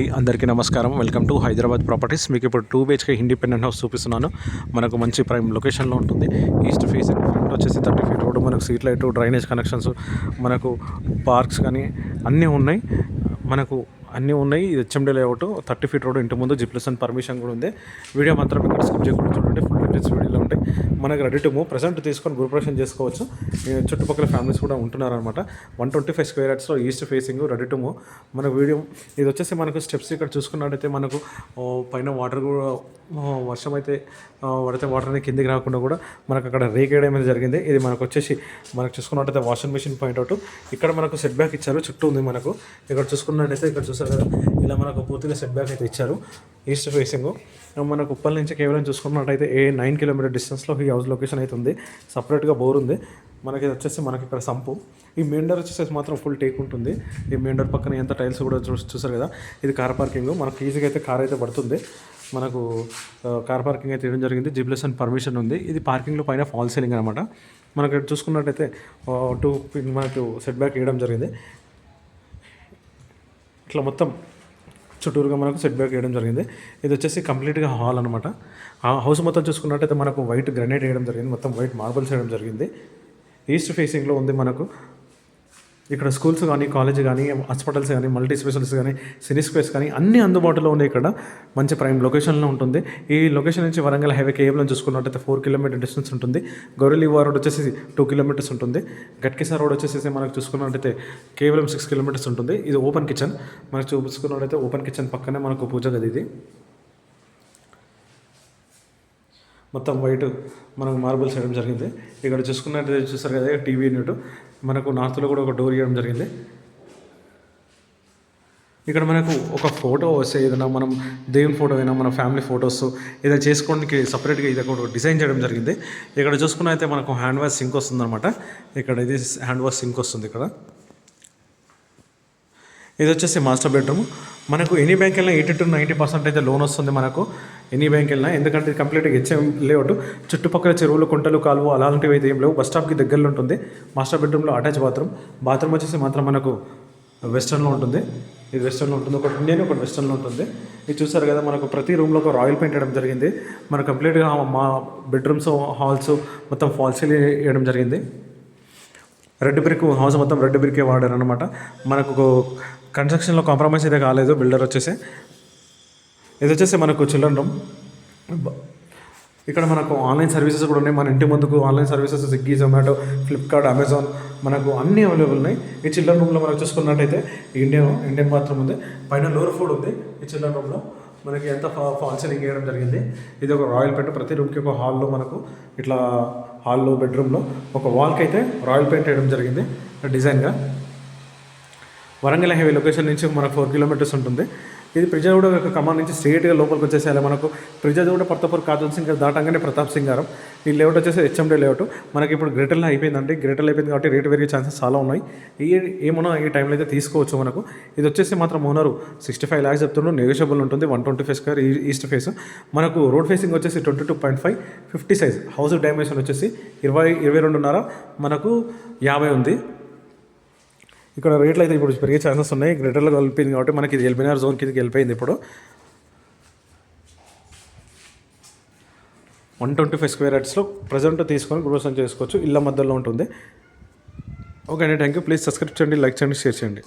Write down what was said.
అందరికీ నమస్కారం. Welcome to Hyderabad properties. మీకు ఇప్పుడు టూ బిహెచ్కే ఇండిపెండెంట్ హౌస్ చూపిస్తున్నాను. మనకు మంచి ప్రైమ్ లొకేషన్లో ఉంటుంది. ఈస్ట్ ఫేసింగ్ ఫ్రంట్ వచ్చేసి థర్టీ ఫీట్ రోడ్ మనకు సీట్ లైట్ డ్రైనేజ్ కనెక్షన్స్ మనకు పార్క్స్ కానీ అన్నీ ఉన్నాయి. మనకు అన్నీ ఉన్నాయి. ఇది HMD layout thirty feet road ఇంటి ముందు జిప్లస్ అండ్ పర్మిషన్ కూడా ఉంది. వీడియో మాత్రం ఇక్కడ స్కిప్ చేయకుండా చూడండి. ఫుల్ డీటెయిల్స్ వీడియోలో ఉంటాయి. మనకి రెడీ టు మూవ్ ప్రజెంట్ తీసుకొని గ్రూపరేషన్ చేసుకోవచ్చు. చుట్టుపక్కల ఫ్యామిలీస్ కూడా ఉంటున్నారనమాట one twenty five square యార్డ్స్లో east facing ready to move మన వీడియో ఇది వచ్చేసి మనకు స్టెప్స్ ఇక్కడ చూసుకున్నట్టయితే మనకు పైన వాటర్ కూడా వర్షం అయితే పడితే వాటర్ అనేది కిందికి రాకుండా కూడా మనకు అక్కడ రేకేయడం అనేది జరిగింది. ఇది మనకు వచ్చేసి మనకు చూసుకున్నట్టయితే వాషింగ్ మిషన్ పాయింట్ అవుట్ ఇక్కడ మనకు సెట్ బ్యాక్ ఇచ్చారు. చుట్టూ ఉంది మనకు. ఇక్కడ చూసుకున్నట్టయితే ఇక్కడ చూసారు కదా. ఇలా మనకు పూర్తిగా సెట్ బ్యాక్ అయితే ఇచ్చారు. ఈస్ట్ ఫేసింగ్ మనకు ఉప్పల్ నుంచి కేవలం చూసుకున్నట్టయితే ఏ నైన్ కిలోమీటర్ డిస్టెన్స్లో ఈ హౌస్ లొకేషన్ అయితే ఉంది. సపరేట్గా బోర్ ఉంది. మనకి ఇది వచ్చేసి మనకి ఇక్కడ సంపు. ఈ మెయిన్ డోర్ వచ్చేసి మాత్రం ఫుల్ టేక్ ఉంటుంది. ఈ మెయిన్ డోర్ పక్కన ఎంత టైల్స్ కూడా చూ చూసారు కదా. ఇది కార్ పార్కింగ్ మనకు ఈజీగా అయితే కార్ అయితే పడుతుంది. మనకు కార్ పార్కింగ్ అయితే ఇవ్వడం జరిగింది. జిప్లెస్ అండ్ పర్మిషన్ ఉంది. ఇది పార్కింగ్లో పైన ఫాల్ సీలింగ్ అనమాట మనకి చూసుకున్నట్టయితే టూ మనకు సెట్ బ్యాక్ ఇవ్వడం జరిగింది. ఇట్లా మొత్తం చుట్టూరుగా మనకు సెట్ బ్యాక్ వేయడం జరిగింది. ఇది వచ్చేసి కంప్లీట్గా హాల్ అనమాట ఆ హౌస్ మొత్తం చూసుకున్నట్టయితే మనకు వైట్ గ్రనైట్ వేయడం జరిగింది. మొత్తం వైట్ మార్బల్స్ వేయడం జరిగింది. ఈస్ట్ ఫేసింగ్లో ఉంది మనకు ఇక్కడ స్కూల్స్ కానీ కాలేజ్ కానీ హాస్పిటల్స్ కానీ మల్టీ స్పెషల్స్ కానీ సినీ స్పేస్ కానీ అన్ని అందుబాటులో ఉన్నాయి ఇక్కడ. మంచి ప్రైమ్ లొకేషన్లో ఉంటుంది. ఈ లొకేషన్ నుంచి వరంగల్ హైవే కేవలం చూసుకున్నట్టయితే ఫోర్ కిలోమీటర్ డిస్టెన్స్ ఉంటుంది. గొర్రెలివా రోడ్ వచ్చేసి టూ కిలోమీటర్స్ ఉంటుంది. గట్కిసా రోడ్ వచ్చేసి మనకు చూసుకున్నట్టయితే కేవలం సిక్స్ కిలోమీటర్స్ ఉంటుంది. ఇది ఓపెన్ కిచెన్. మనకు చూసుకున్నట్టయితే ఓపెన్ కిచెన్ పక్కనే మనకు పూజ గది ఇది. మొత్తం వైట్ మనకు మార్బుల్స్ వేయడం జరిగింది. ఇక్కడ చూసుకున్నట్టు చూస్తారు కదా టీవీ యూనిట్. మనకు నార్త్లో కూడా ఒక డోర్ ఇవ్వడం జరిగింది. ఇక్కడ మనకు ఒక ఫోటో వస్తే ఏదైనా మనం దేవుని ఫోటో అయినా మన ఫ్యామిలీ ఫొటోస్ ఏదైనా చేసుకోవడానికి సపరేట్గా ఇది ఒక డిజైన్ చేయడం జరిగింది. ఇక్కడ చూసుకున్నైతే మనకు హ్యాండ్ వాష్ సింక్ వస్తుందన్నమాట. ఇక్కడ ఇది హ్యాండ్ వాష్ సింక్ వస్తుంది ఇక్కడ. ఇది వచ్చేసి మాస్టర్ బెడ్రూమ్ మనకు ఎనీ బ్యాంక్ వెళ్ళినా ఎయిటీ టు నైంటీ పర్సెంట్ అయితే లోన్ వస్తుంది మనకు. ఎనీ బ్యాంక్ వెళ్ళినా ఎందుకంటే ఇది కంప్లీట్గా హెచ్ఎం లేఅవుట్ చుట్టుపక్కల చెరువులు కుంటలు కాలువ అలాంటివి అయితే ఏం లేవు. బస్ స్టాప్కి దగ్గరలో ఉంటుంది. మాస్టర్ బెడ్రూమ్లో అటాచ్ బాత్రూమ్ బాత్రూమ్ వచ్చేసి మాత్రం మనకు వెస్టర్న్లో ఉంటుంది. ఇది వెస్టర్న్లో ఉంటుంది. ఒకటి ఇండియన్ ఒకటి వెస్టర్న్లో ఉంటుంది. ఇది చూసారు కదా మనకు ప్రతి రూమ్లో ఒక రాయల్ పెయింట్ వేయడం జరిగింది. మన కంప్లీట్గా మా బెడ్రూమ్స్ హాల్స్ మొత్తం ఫాల్స్ వేయడం జరిగింది. రెడ్ బ్రిక్ హౌస్ మొత్తం రెడ్ బ్రికే వాడారు అనమాట మనకు కన్స్ట్రక్షన్లో కాంప్రమైజ్ అయితే కాలేదు. బిల్డర్ వచ్చేసి ఇది వచ్చేసి మనకు చిల్డ్రన్ రూమ్. ఇక్కడ మనకు ఆన్లైన్ సర్వీసెస్ కూడా ఉన్నాయి. మన ఇంటి ముందుకు online services Swiggy Zomato Flipkart Amazon మనకు అన్నీ అవైలబుల్ ఉన్నాయి. ఈ చిల్డ్రన్ రూమ్లో మనం చూసుకున్నట్టయితే ఇండియన్ ఇండియన్ బాత్రూమ్ ఉంది. పైన లోర్ ఫుడ్ ఉంది ఈ చిల్డ్రన్ రూమ్లో. మనకి ఎంత ఫా ఫాల్ సీలింగ్ వేయడం జరిగింది. ఇది ఒక రాయల్ పెయింట్. ప్రతి రూమ్కి ఒక హాల్లో మనకు ఇట్లా హాల్లో బెడ్రూమ్లో ఒక వాల్కి అయితే రాయల్ పెయింట్ వేయడం జరిగింది. డిజైన్గా. వరంగల్ హైవే లొకేషన్ నుంచి మనకు ఫోర్ కిలోమీటర్స్ ఉంటుంది. ఇది ప్రజాగూడ యొక్క కమాండ్ నుంచి స్ట్రేట్గా లోపలికి వచ్చేసేయాలి. మనకు ప్రజాగూడ పర్తపూర్ కాజల్ సింగ్ దాటంగానే ప్రతాప్ సింగ్ గారు. ఈ లేఅవుట్ వచ్చేసి హెచ్ఎండే లేఅవుట్ మనకి ఇప్పుడు గ్రేటర్లో అయిపోయిందండి. గ్రేటర్లో అయిపోయింది కాబట్టి రేట్ పెరిగే ఛాన్సెస్ చాలా ఉన్నాయి. ఈ ఏమన్నా ఈ టైంలో అయితే తీసుకోవచ్చు మనకు. ఇది వచ్చేసి మాత్రం ఓనరు సిక్స్టీ ఫైవ్ ల్యాక్స్ చెప్తున్నాడు నెగోషియబుల్ ఉంటుంది. One twenty face square east face మనకు రోడ్ ఫేసింగ్ వచ్చేసి twenty two point five fifty size house dimension వచ్చేసి ఇరవై ఇరవై రెండున్నర. మనకు యాభై ఉంది. ఇక్కడ రేట్లు అయితే ఇప్పుడు పెరిగే ఛాన్సెస్ ఉన్నాయి. గ్రేటర్లో కలిపింది కాబట్టి మనకి ఇది ఎల్బినార్ జోన్ కిందకి వెళ్ళిపోయింది ఇప్పుడు. వన్ ట్వంటీ ఫైవ్ స్క్వేర్ యార్డ్స్లో ప్రజెంట్ తీసుకొని గృహసం చేసుకోవచ్చు. ఇళ్ళ మధ్యలో ఉంటుంది. ఓకే అండి థ్యాంక్ యూ ప్లీజ్ సబ్స్క్రైబ్ చేయండి లైక్ చేయండి షేర్ చేయండి.